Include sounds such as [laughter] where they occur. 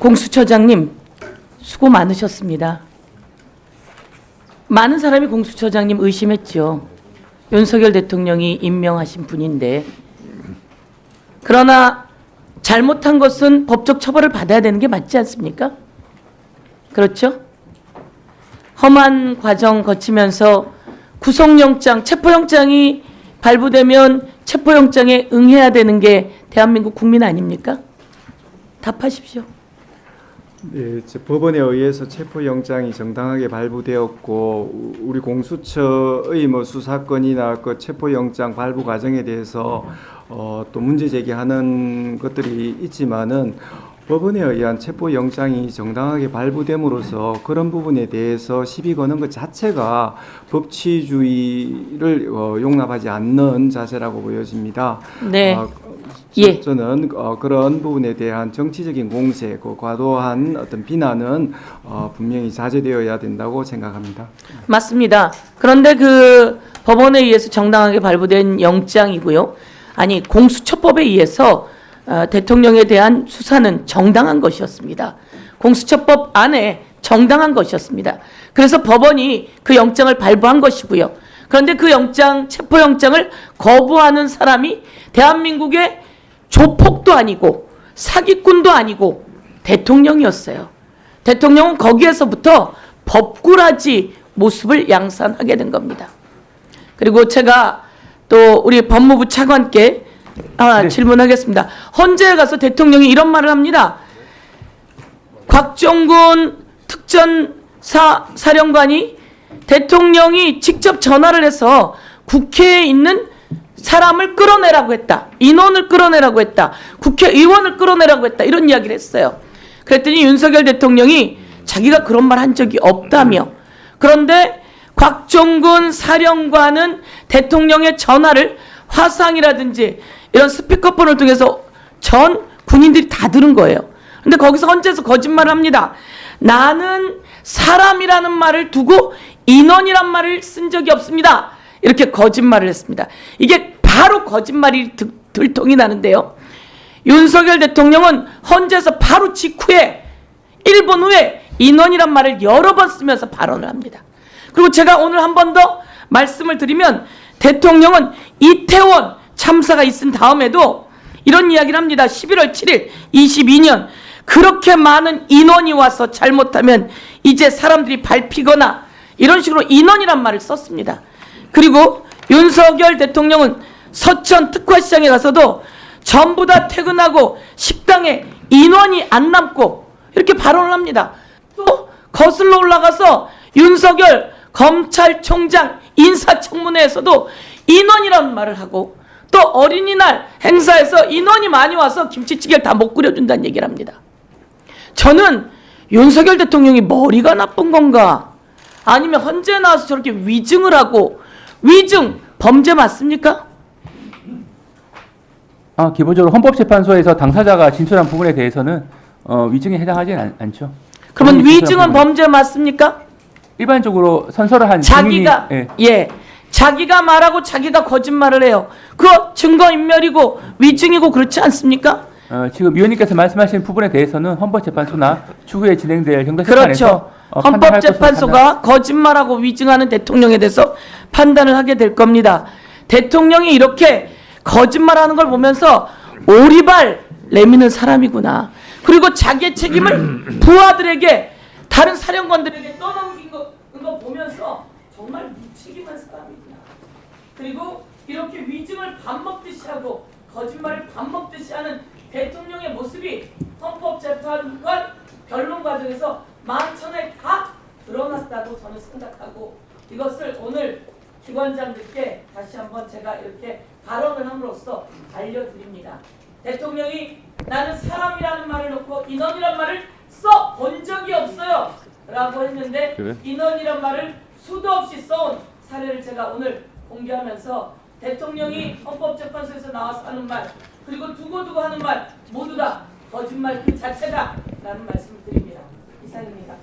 공수처장님 수고 많으셨습니다. 많은 사람이 공수처장님 의심했죠. 윤석열 대통령이 임명하신 분인데 그러나 잘못한 것은 법적 처벌을 받아야 되는 게 맞지 않습니까? 그렇죠? 험한 과정 거치면서 구속영장, 체포영장이 발부되면 체포영장에 응해야 되는 게 대한민국 국민 아닙니까? 답하십시오. 네, 저 법원에 의해서 체포영장이 정당하게 발부되었고 우- 우리 공수처의 뭐 수사건이나 그 체포영장 발부 과정에 대해서 어, 또 문제 제기하는 것들이 있지만은 법원에 의한 체포영장이 정당하게 발부됨으로써 그런 부분에 대해서 시비 거는 것 자체가 법치주의를 어, 용납하지 않는 자세라고 보여집니다. 네. 어, 예. 저는 어, 그런 부분에 대한 정치적인 공세, 그 과도한 어떤 비난은 어, 분명히 자제되어야 된다고 생각합니다. 맞습니다. 그런데 그 법원에 의해서 정당하게 발부된 영장이고요. 아니 공수처법에 의해서 어, 대통령에 대한 수사는 정당한 것이었습니다. 공수처법 안에 정당한 것이었습니다. 그래서 법원이 그 영장을 발부한 것이고요. 그런데 그 영장 체포영장을 거부하는 사람이 대한민국의 조폭도 아니고 사기꾼도 아니고 대통령이었어요. 대통령은 거기에서부터 법꾸라지 모습을 양산하게 된 겁니다. 그리고 제가 또 우리 법무부 차관께 아, 질문하겠습니다. 헌재에 가서 대통령이 이런 말을 합니다. 곽종군 특전사 사령관이 대통령이 직접 전화를 해서 국회에 있는 사람을 끌어내라고 했다. 인원을 끌어내라고 했다. 국회의원을 끌어내라고 했다. 이런 이야기를 했어요. 그랬더니 윤석열 대통령이 자기가 그런 말 한 적이 없다며. 그런데 곽종군 사령관은 대통령의 전화를 화상이라든지 이런 스피커폰을 통해서 전 군인들이 다 들은 거예요. 근데 거기서 헌재에서 거짓말을 합니다. 나는 사람이라는 말을 두고 인원이란 말을 쓴 적이 없습니다. 이렇게 거짓말을 했습니다. 이게 바로 거짓말이 들- 들통이 나는데요. 윤석열 대통령은 헌재에서 바로 직후에 1분 후에 인원이란 말을 여러 번 쓰면서 발언을 합니다. 그리고 제가 오늘 한 번 더 말씀을 드리면 대통령은 이태원 참사가 있은 다음에도 이런 이야기를 합니다. 11월 7일 22년 그렇게 많은 인원이 와서 잘못하면 이제 사람들이 밟히거나 이런 식으로 인원이란 말을 썼습니다. 그리고 윤석열 대통령은 서천 특화시장에 가서도 전부 다 퇴근하고 식당에 인원이 안 남고 이렇게 발언을 합니다. 또 거슬러 올라가서 윤석열 검찰총장 인사청문회에서도 인원이라는 말을 하고 또 어린이날 행사에서 인원이 많이 와서 김치찌개를 다 못 끓여준다는 얘기를 합니다. 저는 윤석열 대통령이 머리가 나쁜 건가? 아니면 헌재 나와서 저렇게 위증을 하고 위증 범죄 맞습니까? 아, 기본적으로 헌법재판소에서 당사자가 진술한 부분에 대해서는 어, 위증에 해당하지 않, 않죠. 그러면 위증은. 범죄 맞습니까? 일반적으로 선서를 한 자기가 증인이 예, 예 자기가 말하고 자기가 거짓말을 해요. 그거 증거 인멸이고 위증이고 그렇지 않습니까? 어, 지금 위원님께서 말씀하신 부분에 대해서는 헌법재판소나 추후에 진행될 형사재판에서 그렇죠. 어, 판단할 것으로 판단- 헌법재판소가 거짓말하고 위증하는 대통령에 대해서 판단을 하게 될 겁니다. 대통령이 이렇게 거짓말하는 걸 보면서 오리발 내미는 사람이구나. 그리고 자기의 책임을 [clears throat] 부하들에게 다른 사령관들에게 떠넘긴 거, 거 보면서 정말 무책임한 사람이구나. 그리고 이렇게 위증을 밥 먹듯이 하고 거짓말을 밥 먹듯이 하는 대통령의 모습이 헌법재판관 변론 과정에서 만천에 다 드러났다고 저는 생각하고 이것을 오늘 기관장들께 다시 한번 제가 이렇게 발언을 함으로써 알려드립니다. 대통령이 나는 사람이라는 말을 놓고 인원이란 말을 써 본 적이 없어요. 라고 했는데 그래? 인원이란 말을 수도 없이 써온 사례를 제가 오늘 공개하면서 대통령이 헌법재판소에서 나와서 하는 말 그리고 두고두고 하는 말 모두 다 거짓말 그 자체다 라는 말씀을 드립니다. 이상입니다.